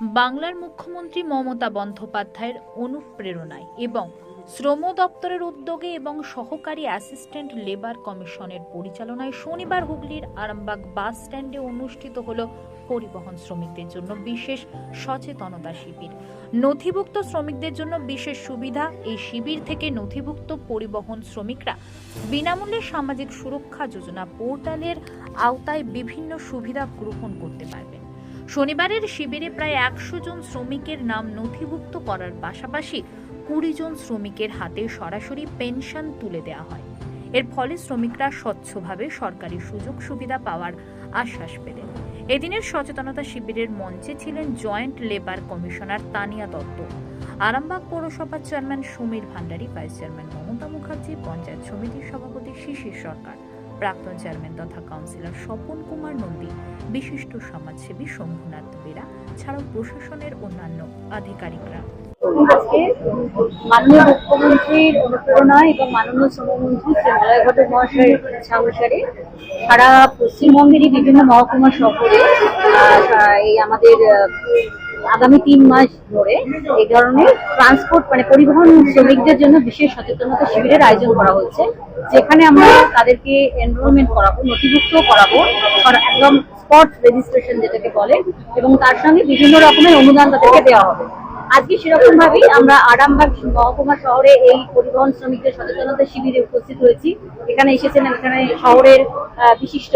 বাংলার মুখ্যমন্ত্রী মমতা বন্দ্যোপাধ্যায়ের অনুপ্রেরণায় এবং শ্রম দপ্তরের উদ্যোগে এবং সহকারী অ্যাসিস্ট্যান্ট লেবার কমিশনের পরিচালনায় শনিবার হুগলির আরামবাগ বাস স্ট্যান্ডে অনুষ্ঠিত হল পরিবহন শ্রমিকদের জন্য বিশেষ সচেতনতা শিবির। নথিভুক্ত শ্রমিকদের জন্য বিশেষ সুবিধা, এই শিবির থেকে নথিভুক্ত পরিবহন শ্রমিকরা বিনামূল্যে সামাজিক সুরক্ষা যোজনা পোর্টালের আওতায় বিভিন্ন সুবিধা গ্রহণ করতে পারবেন। শনিবারের শিবিরে প্রায় একশো জন শ্রমিকের নাম নথিভুক্ত করার পাশাপাশি কুড়ি জন শ্রমিকের হাতে সরাসরি পেনশন তুলে দেওয়া হয়। এর ফলে শ্রমিকরা স্বচ্ছভাবে সরকারি সুযোগ সুবিধা পাওয়ার আশ্বাস পেলেন। এদিনের সচেতনতা শিবিরের মঞ্চে ছিলেন joint labour commissioner Tania Dutta. Arambagh পৌরসভার chairman Samir Bhandari, vice chairman Mamata Mukherjee, panchayat সমিতির সভাপতি শিশির সরকার। প্রাক্তন চেয়ারম্যান তথা কাউন্সিলর স্বপন কুমার নন্দী, বিশিষ্ট সমাজসেবী শম্ভুনাথ বেরা ছাড়াও প্রশাসনের অন্যান্য আধিকারিকরা। আজকে মাননীয় মুখ্যমন্ত্রীর এবং মাননীয় শ্রমমন্ত্রী শ্রী ঘটক মহাশয়ের ইচ্ছা অনুসারে সারা পশ্চিমবঙ্গেরই বিভিন্ন মহকুমা শহরে এই আমাদের আগামী তিন মাস ধরে এই ধরনের ট্রান্সপোর্ট মানে পরিবহন শ্রমিকদের জন্য বিশেষ সচেতনতা শিবিরের আয়োজন করা হচ্ছে। যেখানে আমরা তাদেরকে এনরোলমেন্ট করাবো, নথিভুক্ত করাবো একদম স্পট রেজিস্ট্রেশন যেটাকে বলে, এবং তার সঙ্গে বিভিন্ন রকমের অনুদান তাদেরকে দেওয়া হবে। আজকে সেরকম ভাবেই আমরা আরামবাগ মহকুমা শহরে এই পরিবহন শ্রমিকদের সচেতনতা শিবিরে উপস্থিত হয়েছি। এখানে এসেছেন, এখানে শহরের বিশিষ্ট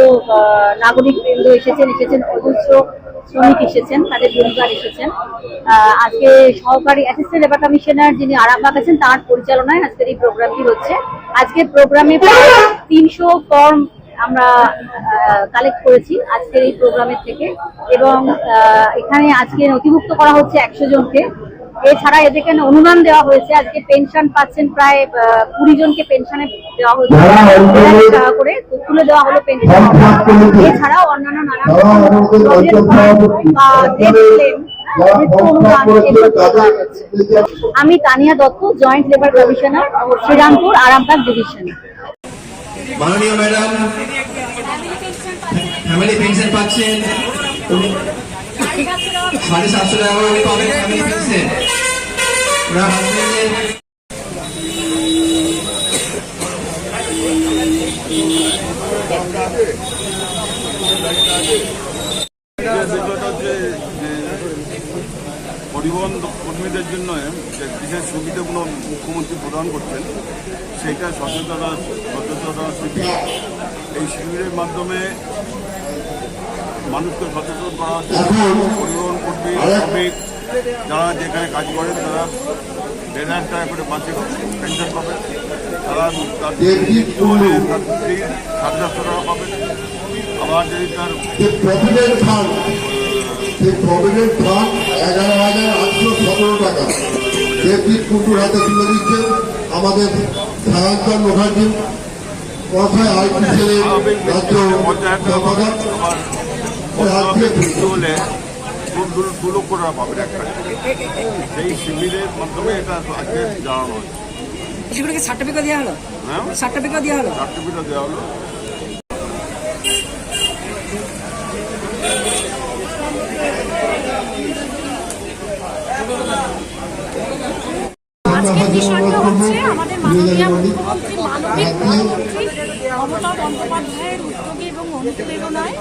নাগরিক বৃন্দ এসেছেন এসেছেন অজস্র শ্রমিক এসেছেন, তাদের পরিবার এসেছেন। আজকে সহকারী অ্যাসিস্ট্যান্ট লেবার কমিশনার যিনি আরামবাগ আছেন, তার পরিচালনায় আজকের এই প্রোগ্রামটি হচ্ছে। আজকের প্রোগ্রামে তিনশো ফর্ম আমরা কালেক্ট করেছি আজকের এই প্রোগ্রামের থেকে। এবং এখানে আজকে নথিভুক্ত করা হচ্ছে একশো জনকে। এছাড়া এদেরকে অনুদান দেওয়া হয়েছে। আজকে পেনশন পাচ্ছেন প্রায় কুড়ি জনকে পেনশনে দেওয়া হয়েছে। টাকা করে তুলে দেওয়া হলো পেনশন এছাড়াও অন্যান্য নানা রকম প্রজেক্ট ফান্ড বা debt claim, মৃত্যু অনুদান এগুলো দেওয়া হচ্ছে। আমি Tania Dutta joint labour commissioner Serampore Arambagh division মাননীয় ম্যাডাম ফ্যামিলি পেনশন পাচ্ছেন। সাড়ে সাতশো টাকা করে পাবেন ফ্যামিলি পেনশন যে পরিবহন কর্মীদের জন্য যে বিশেষ সুবিধাগুলো মুখ্যমন্ত্রী প্রদান করছেন সেইটা সচেতনতা সচেতনতা শিবির এই শিবিরের মাধ্যমে মানুষকে সচেতন করা পরিবহন কর্মী শ্রমিক যারা যেখানে কাজ করেন তারা দেড় হাজার টাকা করে মাসে পেনশন পাবেন তারা তার তার স্ত্রী সাড়ে চারশো টাকা পাবেন আবার যদি তার প্রভিডেন্ট ফান্ড এগারো হাজার আটশো সতেরো টাকা। ডেভিড কুন্ডুর হাতে তুলে দিচ্ছেন আমাদের সায়ন্তন মুখার্জি? কথায় রাজ্যে হলে দু- লক্ষ টাকা পাবেন একটা। সেই শিবিরের মাধ্যমে এটা আজকে জানানো হয়েছে। সেগুলোকে সার্টিফিকেট দেওয়া হলো? হ্যাঁ? সার্টিফিকেট দেওয়া হলো? সার্টিফিকেট দেওয়া হলো আজকের বিষয়টা হচ্ছে আমাদের মাননীয় মুখ্যমন্ত্রী মানবিক মুখ্যমন্ত্রী মমতা বন্দ্যোপাধ্যায়ের উদ্যোগে এবং অনুপ্রেরণায়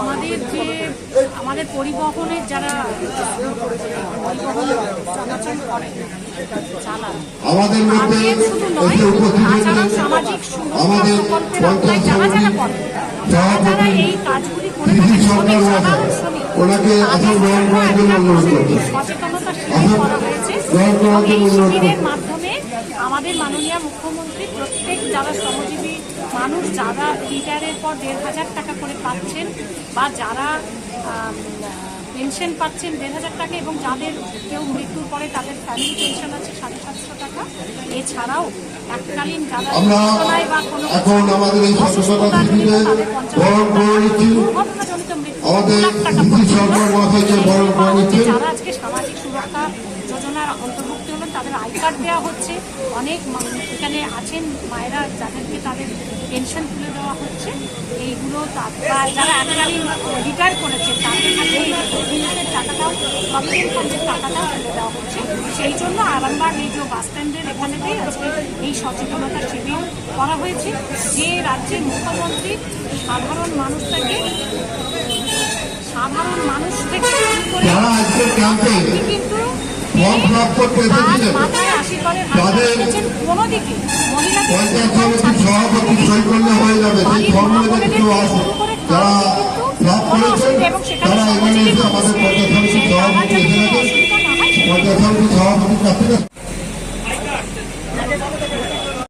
আমাদের যে আমাদের পরিবহনের যারা পরিবহন চলাচল করে চালান। আমাদের তাদের শুধু নয় সামাজিক সুরক্ষা প্রকল্পের আওতায় যারা যারা করে যারা যারা এই কাজগুলি করে থাকে শ্রমিক সাধারণ শ্রমিক সচেতনতা করা হয়েছে। এবং এই শিবিরের মাধ্যমে আমাদের মাননীয় মুখ্যমন্ত্রী প্রত্যেক যারা শ্রমজীবী মানুষ যারা রিটায়ারের পর দেড় হাজার টাকা করে পাচ্ছেন বা যারা পেনশন পাচ্ছেন দেড় হাজার টাকা এবং যাদের কেউ মৃত্যুর পরে তাদের ফ্যামিলি পেনশন আছে সাড়ে সাতশো টাকা এছাড়াও এককালীন যারা বা কোনো অসুস্থতার জন্য তাদের পঞ্চাশ দুর্ঘটনাজনিত মৃত্যু লাখ টাকা কৃষি পর্যন্ত সরকার মহাশয়কে বরণ করে নিচ্ছি যারা আজকে সামাজিক সুরক্ষা যোজনার অন্তর্ভুক্ত হলেন তাদের আই কার্ড দেওয়া হচ্ছে। অনেক এখানে আছেন মায়েরা যাদেরকে তাদের পেনশন তুলে দেওয়া হচ্ছে। এইগুলো বা যারা এককালীন রিটায়ার করেছে তাদের পেনশনের টাকাটাও ফান্ডের টাকাটাও তুলে দেওয়া হচ্ছে। সেই জন্য আরামবাগ এই যে বাস স্ট্যান্ডের এখানেতেই আজকে এই সচেতনতা শিবির করা হয়েছে। যে রাজ্যের মুখ্যমন্ত্রী সাধারণ মানুষ থেকে সাধারণ মানুষ থেকে শুরু করে কিন্তু ফর্ম ফিল আপ করতে এসেছিলেন। তাদের পঞ্চায়েত সমিতির সভাপতি সই করলে হয়ে যাবে। সেই ফর্মে কেউ করে যারা কোনো করেছেন তারা এখানে এসে আমাদের পঞ্চায়েত সমিতির সভাপতি এসে যাতে কোনো গেছেন অসুবিধা না হয় পঞ্চায়েত সমিতির সভাপতির কাছ থেকে